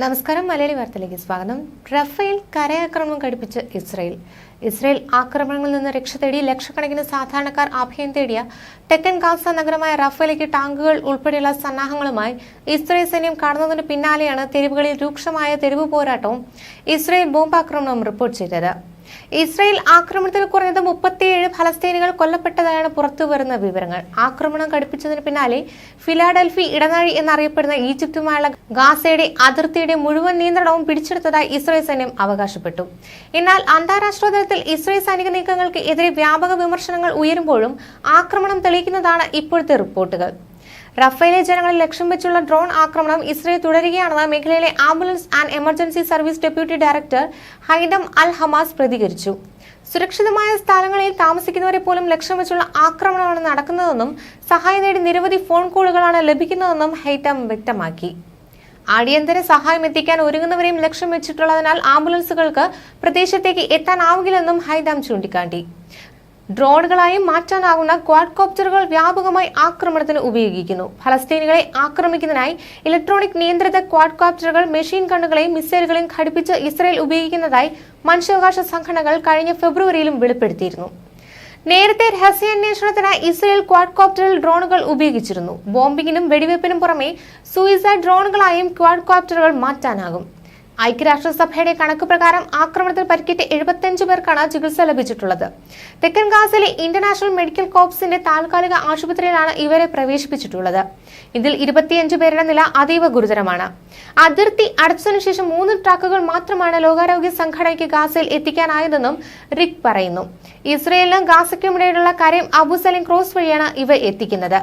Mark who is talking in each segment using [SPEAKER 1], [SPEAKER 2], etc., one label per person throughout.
[SPEAKER 1] നമസ്കാരം മലയാളി വാർത്തയിലേക്ക് സ്വാഗതം. റഫേൽ കരയാക്രമണം ഘടിപ്പിച്ച് ഇസ്രയേൽ. ഇസ്രയേൽ ആക്രമണങ്ങളിൽ നിന്ന് രക്ഷ തേടി ലക്ഷക്കണക്കിന് സാധാരണക്കാർ അഭയം തേടിയ തെക്കൻ ഗാസ നഗരമായ റഫേലേക്ക് ടാങ്കുകൾ ഉൾപ്പെടെയുള്ള സന്നാഹങ്ങളുമായി ഇസ്രയേൽ സൈന്യം കടന്നതിന് പിന്നാലെയാണ് തെരുവുകളിൽ രൂക്ഷമായ തെരുവ് പോരാട്ടവും ഇസ്രയേൽ ബോംബാക്രമണവും റിപ്പോർട്ട് ചെയ്തത്. ഇസ്രയേൽ ആക്രമണത്തിൽ കുറഞ്ഞത് മുപ്പത്തിയേഴ് ഫലസ്തീനികൾ കൊല്ലപ്പെട്ടതായാണ് പുറത്തുവരുന്ന വിവരങ്ങൾ. ആക്രമണം ഘടിപ്പിച്ചതിന് പിന്നാലെ ഫിലാഡൽഫി ഇടനാഴി എന്നറിയപ്പെടുന്ന ഈജിപ്തുമായുള്ള ഗാസയുടെ അതിർത്തിയുടെ മുഴുവൻ നിയന്ത്രണവും പിടിച്ചെടുത്തതായി ഇസ്രയേൽ സൈന്യം അവകാശപ്പെട്ടു. എന്നാൽ അന്താരാഷ്ട്ര തലത്തിൽ ഇസ്രയേൽ സൈനിക നീക്കങ്ങൾക്ക് എതിരെ വ്യാപക വിമർശനങ്ങൾ ഉയരുമ്പോഴും ആക്രമണം തെളിയിക്കുന്നതാണ് ഇപ്പോഴത്തെ റിപ്പോർട്ടുകൾ. റഫേലെ ജനങ്ങളെ ലക്ഷ്യം വെച്ചുള്ള ഡ്രോൺ ആക്രമണം ഇസ്രയേൽ തുടരുകയാണെന്ന് മേഖലയിലെ ambulance and emergency service deputy director Haitham al Hamas പ്രതികരിച്ചു. സുരക്ഷിതമായ സ്ഥലങ്ങളിൽ താമസിക്കുന്നവരെ പോലും ലക്ഷ്യം വെച്ചുള്ള ആക്രമണമാണ് നടക്കുന്നതെന്നും സഹായം നേടി നിരവധി ഫോൺ കോളുകളാണ് ലഭിക്കുന്നതെന്നും ഹൈറ്റം വ്യക്തമാക്കി. അടിയന്തര സഹായം എത്തിക്കാൻ ഒരുങ്ങുന്നവരെയും ലക്ഷ്യം വെച്ചിട്ടുള്ളതിനാൽ ആംബുലൻസുകൾക്ക് പ്രദേശത്തേക്ക് എത്താനാവില്ലെന്നും ഹൈദാം ചൂണ്ടിക്കാട്ടി. ഡ്രോണുകളായി മാറ്റാനാകുന്ന ക്വാഡ്കോപ്റ്ററുകൾ വ്യാപകമായി ആക്രമണത്തിന് ഉപയോഗിക്കുന്നു. ഫലസ്തീനികളെ ആക്രമിക്കുന്നതിനായി ഇലക്ട്രോണിക് നിയന്ത്രിത ക്വാഡ്കോപ്റ്ററുകൾ മെഷീൻ ഗണ്ണുകളെയും മിസൈലുകളെയും ഘടിപ്പിച്ച് ഇസ്രയേൽ ഉപയോഗിക്കുന്നതായി മനുഷ്യാവകാശ സംഘടനകൾ കഴിഞ്ഞ ഫെബ്രുവരിയിലും വെളിപ്പെടുത്തിയിരുന്നു. നേരത്തെ രഹസ്യാന്വേഷണത്തിനായി ഇസ്രയേൽ ക്വാഡ്കോപ്റ്ററിൽ ഡ്രോണുകൾ ഉപയോഗിച്ചിരുന്നു. ബോംബിങ്ങിനും വെടിവയ്പ്പിനും പുറമെ സൂയിസൈഡ് ഡ്രോണുകളായും ക്വാഡ്കോപ്റ്ററുകൾ മാറ്റാനാകും. ഐക്യരാഷ്ട്രസഭയുടെ കണക്ക് പ്രകാരം ആക്രമണത്തിൽ പരിക്കേറ്റ എഴുപത്തിയഞ്ച് പേർക്കാണ് ചികിത്സ ലഭിച്ചിട്ടുള്ളത്. തെക്കൻ ഗാസയിലെ ഇന്റർനാഷണൽ മെഡിക്കൽ കോപ്സിന്റെ താൽക്കാലിക ആശുപത്രിയിലാണ് ഇവരെ പ്രവേശിപ്പിച്ചിട്ടുള്ളത്. ഇതിൽ ഇരുപത്തിയഞ്ച് പേരുടെ നില അതീവ ഗുരുതരമാണ്. അതിർത്തി അടച്ചതിനു ശേഷം മൂന്ന് ട്രാക്കുകൾ മാത്രമാണ് ലോകാരോഗ്യ സംഘടനയ്ക്ക് ഗാസയിൽ എത്തിക്കാനായതെന്നും റിക് പറയുന്നു. ഇസ്രയേലിനും ഗാസയ്ക്കുമിടയിലുള്ള കരയും അബുസലിം ക്രോസ് വഴിയാണ് ഇവ എത്തിക്കുന്നത്.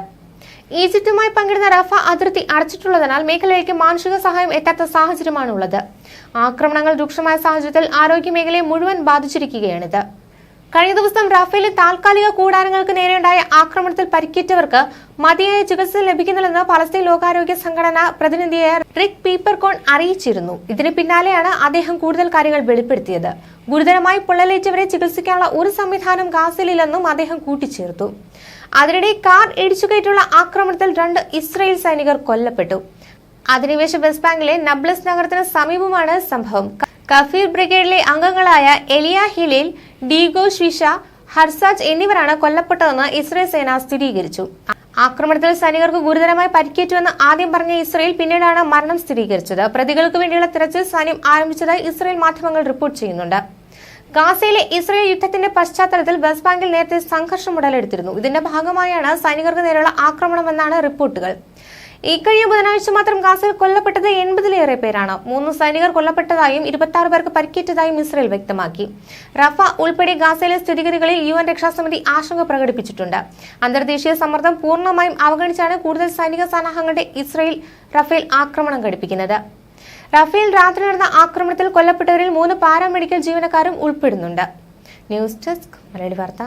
[SPEAKER 1] ഈജിപ്തുമായി പങ്കിടുന്ന റഫ അതിർത്തി അടച്ചിട്ടുള്ളതിനാൽ മേഖലയിലേക്ക് മാനുഷിക സഹായം എത്താത്ത സാഹചര്യമാണുള്ളത്. ആക്രമണങ്ങൾ രൂക്ഷമായ സാഹചര്യത്തിൽ ആരോഗ്യ മേഖലയെ മുഴുവൻ ബാധിച്ചിരിക്കുകയാണിത്. കഴിഞ്ഞ ദിവസം റഫേലിൽ താൽക്കാലിക കൂടാരങ്ങൾക്ക് നേരെയുണ്ടായ ആക്രമണത്തിൽ പരിക്കേറ്റവർക്ക് മതിയായ ചികിത്സ ലഭിക്കുന്നില്ലെന്ന് പലസ്തീൻ ലോകാരോഗ്യ സംഘടന പ്രതിനിധിയായ റിക് പീപ്പർകോൺ അറിയിച്ചിരുന്നു. ഇതിന് പിന്നാലെയാണ് അദ്ദേഹം കൂടുതൽ കാര്യങ്ങൾ വെളിപ്പെടുത്തിയത്. ഗുരുതരമായി പൊള്ളലേറ്റവരെ ചികിത്സിക്കാനുള്ള ഒരു സംവിധാനം ഗാസയിലില്ലെന്നും അദ്ദേഹം കൂട്ടിച്ചേർത്തു. അതിനിടെ കാർ ഇടിച്ചുകയറ്റുള്ള ആക്രമണത്തിൽ രണ്ട് ഇസ്രയേൽ സൈനികർ കൊല്ലപ്പെട്ടു. അധിനിവേശ വെസ്റ്റ് ബാങ്കിലെ നബ്ലസ് നഗരത്തിന് സമീപമാണ് സംഭവം. കഫീർ ബ്രിഗേഡിലെ അംഗങ്ങളായ എലിയ ഹിലേൽ ഡീഗോ ഷിഷ ഹർസാജ് എന്നിവരാണ് കൊല്ലപ്പെട്ടതെന്ന് ഇസ്രയേൽ സേന സ്ഥിരീകരിച്ചു. ആക്രമണത്തിൽ സൈനികർക്ക് ഗുരുതരമായി പരിക്കേറ്റുവെന്ന് ആദ്യം പറഞ്ഞ ഇസ്രയേൽ പിന്നീടാണ് മരണം സ്ഥിരീകരിച്ചത്. പ്രതികൾക്ക് വേണ്ടിയുള്ള തിരച്ചിൽ സൈന്യം ആരംഭിച്ചതായി ഇസ്രയേൽ മാധ്യമങ്ങൾ റിപ്പോർട്ട് ചെയ്യുന്നുണ്ട്. ഗാസയിലെ ഇസ്രയേൽ യുദ്ധത്തിന്റെ പശ്ചാത്തലത്തിൽ വെസ്റ്റ് ബാങ്കിൽ നേരത്തെ സംഘർഷം ഉടലെടുത്തിരുന്നു. ഇതിന്റെ ഭാഗമായാണ് സൈനികർക്ക് നേരെയുള്ള ആക്രമണമെന്നാണ് റിപ്പോർട്ടുകൾ. ഇക്കഴിഞ്ഞ ബുധനാഴ്ച മാത്രം ഗാസയിൽ കൊല്ലപ്പെട്ടത് എൺപതിലേറെ പേരാണ്. മൂന്ന് സൈനികർ കൊല്ലപ്പെട്ടതായും ഇരുപത്തി പേർക്ക് പരിക്കേറ്റതായും ഇസ്രയേൽ വ്യക്തമാക്കി. റഫ ഉൾപ്പെടെ ഗാസയിലെ സ്ഥിതിഗതികളിൽ യു എൻ രക്ഷാസമിതി ആശങ്ക പ്രകടിപ്പിച്ചിട്ടുണ്ട്. അന്തർദേശീയ സമ്മർദ്ദം പൂർണമായും അവഗണിച്ചാണ് കൂടുതൽ സൈനിക സന്നാഹങ്ങളുടെ ഇസ്രയേൽ റഫേൽ ആക്രമണം ഘടിപ്പിക്കുന്നത്. റഫേൽ രാത്രി നടന്ന ആക്രമണത്തിൽ കൊല്ലപ്പെട്ടവരിൽ മൂന്ന് പാരാമെഡിക്കൽ ജീവനക്കാരും ഉൾപ്പെടുന്നുണ്ട്. ന്യൂസ് ഡെസ്ക് മലയാളി വാർത്ത.